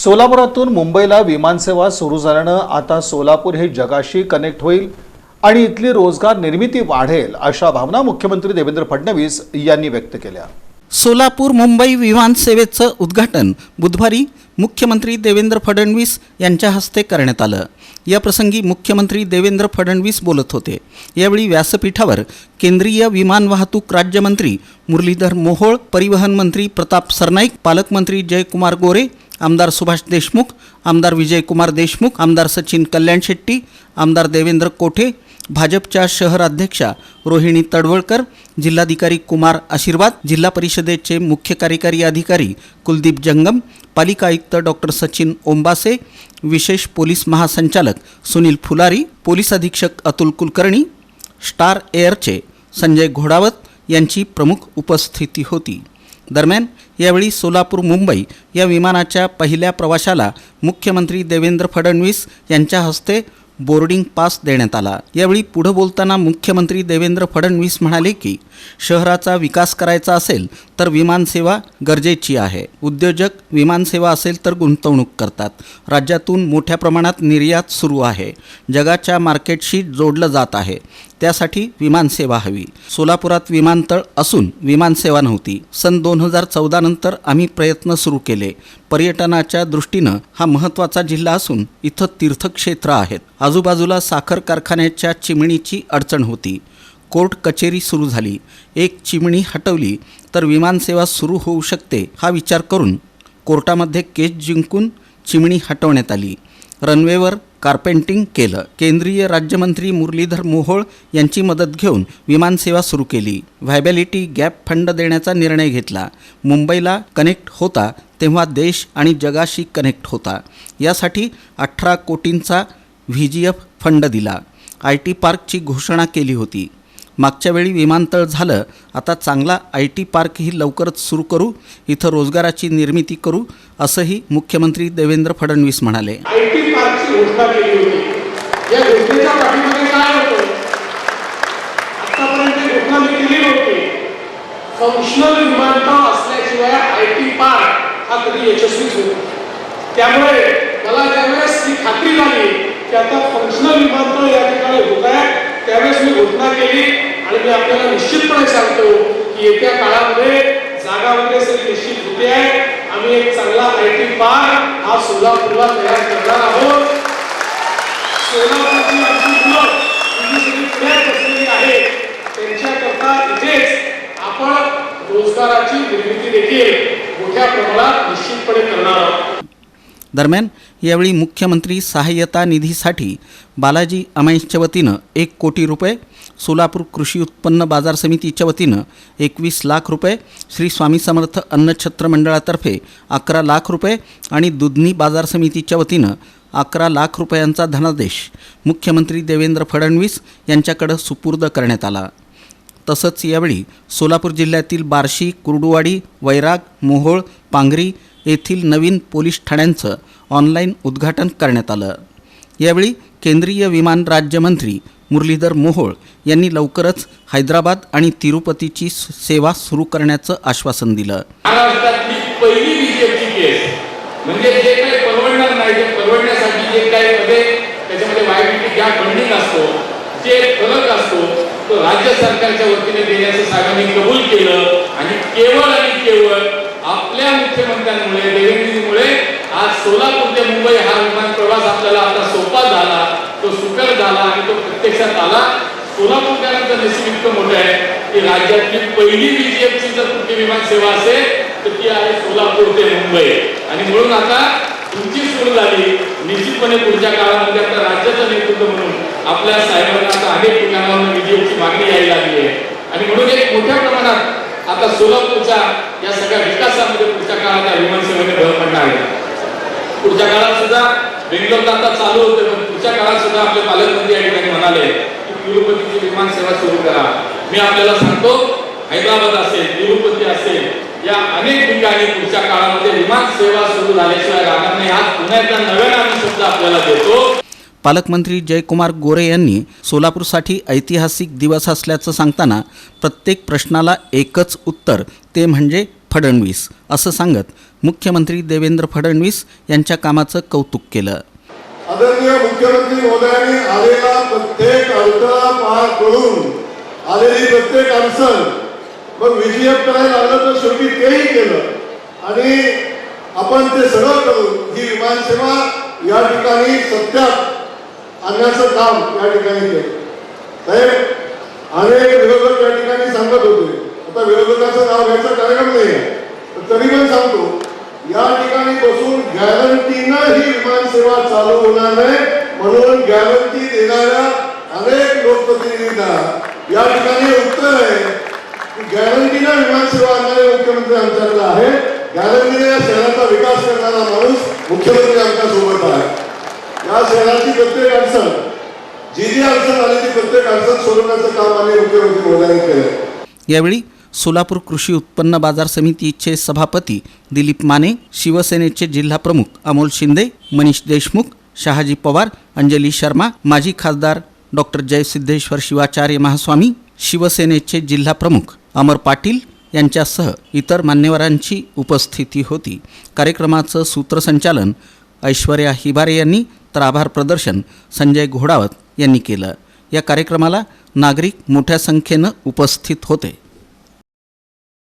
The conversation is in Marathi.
सोलापुरातून मुंबईला विमानसेवा सुरू झाल्यानं आता सोलापूर हे जगाशी कनेक्ट होईल आणि इथली रोजगार निर्मिती वाढेल अशा भावना मुख्यमंत्री देवेंद्र फडणवीस यांनी व्यक्त केल्या. सोलापूर मुंबई विमानसेवेचं उद्घाटन बुधवारी मुख्यमंत्री देवेंद्र फडणवीस यांच्या हस्ते करण्यात आलं. याप्रसंगी मुख्यमंत्री देवेंद्र फडणवीस बोलत होते. यावेळी व्यासपीठावर केंद्रीय विमान वाहतूक राज्यमंत्री मुरलीधर मोहोळ परिवहन मंत्री प्रताप सरनाईक पालकमंत्री जयकुमार गोरे आमदार सुभाष देशमुख आमदार विजयकुमार देशमुख आमदार सचिन कल्याण शेट्टी आमदार देवेंद्र कोठे भाजपच्या शहर अध्यक्षा रोहिणी तडवळकर जिल्हाधिकारी कुमार आशीर्वाद जिल्हा परिषदेचे मुख्य कार्यकारी अधिकारी कुलदीप जंगम पालिका आयुक्त डॉक्टर सचिन ओंबासे विशेष पोलीस महासंचालक सुनील फुलारी पोलीस अधीक्षक अतुल कुलकर्णी स्टार एअरचे संजय घोडावत यांची प्रमुख उपस्थिती होती. दरम्यान यावेळी सोलापूर मुंबई या विमानाच्या पहिल्या प्रवाशाला मुख्यमंत्री देवेंद्र फडणवीस यांच्या हस्ते बोर्डिंग पास देण्यात आला. यावेळी पुढं बोलताना मुख्यमंत्री देवेंद्र फडणवीस म्हणाले की शहराचा विकास करायचा असेल तर विमानसेवा गरजेची आहे. उद्योजक विमानसेवा असेल तर गुंतवणूक करतात. राज्यातून मोठ्या प्रमाणात निर्यात सुरू आहे. जगाच्या मार्केटशी जोडलं जात आहे. त्यासाठी विमानसेवा हवी. सोलापुरात विमानतळ असून विमानसेवा नव्हती. सन दोन हजार चौदा नंतर आम्ही प्रयत्न सुरू केले. पर्यटनाच्या दृष्टीनं हा महत्त्वाचा जिल्हा असून इथं तीर्थक्षेत्र आहेत. आजूबाजूला साखर कारखान्याच्या चिमणीची अडचण होती. कोर्ट कचेरी सुरू झाली. एक चिमणी हटवली तर विमानसेवा सुरू होऊ शकते हा विचार करून कोर्टामध्ये केस जिंकून चिमणी हटवण्यात आली. रनवेवर कार्पेंटिंग केलं. केंद्रीय राज्यमंत्री मुरलीधर मोहोळ यांची मदत घेऊन विमानसेवा सुरू केली. व्हायबॅलिटी गॅप फंड देण्याचा निर्णय घेतला. मुंबईला कनेक्ट होता तेव्हा देश आणि जगाशी कनेक्ट होता. यासाठी अठरा कोटींचा व्ही जी एफ फंड दिला. आय टी पार्कची घोषणा केली होती. मागच्या वेळी विमानतळ झालं. आता चांगला आय टी पार्कही लवकरच सुरू करू इथं रोजगाराची निर्मिती करू असंही मुख्यमंत्री देवेंद्र फडणवीस म्हणाले. टी घोषणा केली होती. या घोषणेच्या पाठीमध्ये काय होतं? आतापर्यंत घोषणा मी केली नव्हती. फंक्शनल विमानतळ असल्याशिवाय आय टी पार्क हा कधी यशस्वीच होतो त्यामुळे मला ज्यावेळेस ही खात्री झाली की आता फंक्शनल विमानतळ या ठिकाणी होत आहे त्यावेळेस मी घोषणा केली आणि मी आपल्याला निश्चितपणे सांगतो की येत्या काळामध्ये जागा वगैरे सगळी निश्चित होते आहे. आम्ही एक चांगला आय टी पार्क हा सोलापूरला तयार करणार आहोत सोलापूरची आमची मुलं ही जी सगळी पुण्यात बसलेली आहे त्यांच्याकरता इथेच आपण रोजगाराची निर्मिती देखील मोठ्या प्रमाणात निश्चितपणे करणार आहोत. दरम्यान यावेळी मुख्यमंत्री सहाय्यता निधीसाठी बालाजी अमाईसच्या वतीनं एक कोटी रुपये सोलापूर कृषी उत्पन्न बाजार समितीच्या वतीनं एकवीस लाख रुपये श्री स्वामी समर्थ अन्नछत्र मंडळातर्फे अकरा लाख रुपये आणि दुधनी बाजार समितीच्या वतीनं अकरा लाख रुपयांचा धनादेश मुख्यमंत्री देवेंद्र फडणवीस यांच्याकडं सुपूर्द करण्यात आला. तसंच यावेळी सोलापूर जिल्ह्यातील बार्शी कुर्डुवाडी वैराग मोहोळ पांगरी येथील नवीन पोलीस ठाण्यांचं ऑनलाईन उद्घाटन करण्यात आलं. यावेळी केंद्रीय विमान राज्यमंत्री मुरलीधर मोहोळ यांनी लवकरच हैदराबाद आणि तिरुपतीची सेवा सुरू करण्याचं आश्वासन दिलं. महाराष्ट्रातली पहिली बीजेपी केस म्हणजे जे काही परवडणार नाही ते परवडण्यासाठी जे काही मध्ये त्याच्यामध्ये वायबिलिटी गॅप बंडिंग असतो जे फरक असतो तो राज्य सरकारच्या वतीने देण्याचं साहेबांनी कबूल केलं आणि केवळ आणि केवळ आपल्या मुख्यमंत्र्यांमुळे देवेंद्रजीमुळे आज सोलापूर ते मुंबई हा विमान प्रवास आपल्याला आता सोपा झाला तो सुकर झाला आणि तो प्रत्यक्षात आला. सोलापूरकरांचं नशीब इतकं मोठं आहे की राज्यातली पहिली बीजीएफची जर कुठली विमान सेवा असेल तर ती आहे सोलापूर ते मुंबई. आणि म्हणून आता तुमची सुरू झाली निश्चितपणे पुढच्या काळामध्ये आता राज्याचं नेतृत्व म्हणून आपल्या साहेबांना आता अनेक ठिकाणावर बीजीएफची मागणी यायला लागली आहे. आणि म्हणून एक मोठ्या प्रमाणात आता सोलापूरच्या या सगळ्या विकासामध्ये पुढच्या काळात या विमान सेवेने भर पडणार आहे. पुढच्या काळात सुद्धा बेंगलोरला आता चालू होते पण पुढच्या काळात सुद्धा आपले पालकमंत्री या ठिकाणी म्हणाले की तिरुपतीची विमान सेवा सुरू करा. मी आपल्याला सांगतो हैदराबाद असेल तिरुपती असेल या अनेक ठिकाणी पुढच्या काळामध्ये विमान सेवा सुरू झाल्याशिवाय राहणार नाही. हा एकदा नव्याने आम्ही शब्द आपल्याला देतो पालकमंत्री जयकुमार गोरे यांनी सोलापूरसाठी ऐतिहासिक दिवस असल्याचं सांगताना प्रत्येक प्रश्नाला एकच उत्तर ते म्हणजे फडणवीस असं सांगत मुख्यमंत्री देवेंद्र फडणवीस यांच्या कामाचं कौतुक केलं. आदरणीय मुख्यमंत्री महोदयांनी आलेला प्रत्येक अडथळा पार करून आलेली प्रत्येक अडचण मग विजयप करायला आलं तर शेवटी तेही केलं. आणि आपण ते सगळं करून ही विमानसेवा या ठिकाणी सत्यात आणण्याचं काम या ठिकाणी केलं. साहेब अनेक विरोधक या ठिकाणी सांगत होते. आता विरोधकाचं नाव घ्यायचा कार्यक्रम नाही आहे पण तरी पण सांगतो या ठिकाणी बसून गॅरंटीनं ही विमानसेवा चालू होणार नाही म्हणून गॅरंटी देणाऱ्या अनेक लोकप्रतिनिधींना या ठिकाणी उत्तर आहे की गॅरंटीनं विमानसेवा आणणारे मुख्यमंत्री आमच्याकडे आहे. गॅरंटीने या शहराचा विकास करणारा माणूस मुख्यमंत्री आमच्यासोबत आहे. या शहराची प्रत्येक अडचण जी जी अडचण आली ती प्रत्येक अडचण सोडवण्याचं काम आम्ही मुख्यमंत्री मोदयांनी केलं यावेळी सोलापूर कृषी उत्पन्न बाजार समितीचे सभापती दिलीप माने शिवसेनेचे जिल्हाप्रमुख अमोल शिंदे मनीष देशमुख शहाजी पवार अंजली शर्मा माजी खासदार डॉक्टर जयसिद्धेश्वर शिवाचार्य महास्वामी शिवसेनेचे जिल्हाप्रमुख अमर पाटील यांच्यासह इतर मान्यवरांची उपस्थिती होती. कार्यक्रमाचं सूत्रसंचालन ऐश्वर्या हिबारे यांनी तर आभार प्रदर्शन संजय घोडावत यांनी केलं. या कार्यक्रमाला नागरिक मोठ्या संख्येनं उपस्थित होते.